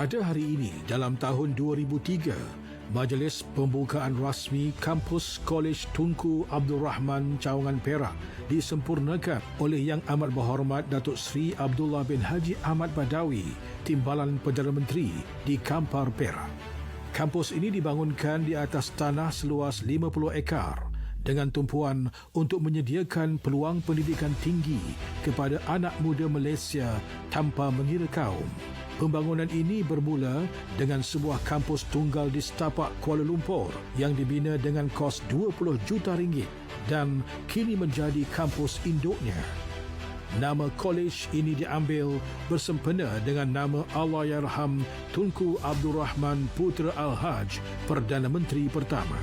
Pada hari ini dalam tahun 2003, Majlis Pembukaan Rasmi Kampus Kolej Tunku Abdul Rahman Cawangan Perak disempurnakan oleh Yang Amat Berhormat Datuk Seri Abdullah bin Haji Ahmad Badawi, Timbalan Perdana Menteri di Kampar Perak. Kampus ini dibangunkan di atas tanah seluas 50 ekar dengan tumpuan untuk menyediakan peluang pendidikan tinggi kepada anak muda Malaysia tanpa mengira kaum. Pembangunan ini bermula dengan sebuah kampus tunggal di setapak Kuala Lumpur yang dibina dengan kos 20 juta ringgit dan kini menjadi kampus induknya. Nama kolej ini diambil bersempena dengan nama Allahyarham Tunku Abdul Rahman Putra Al-Haj, Perdana Menteri pertama.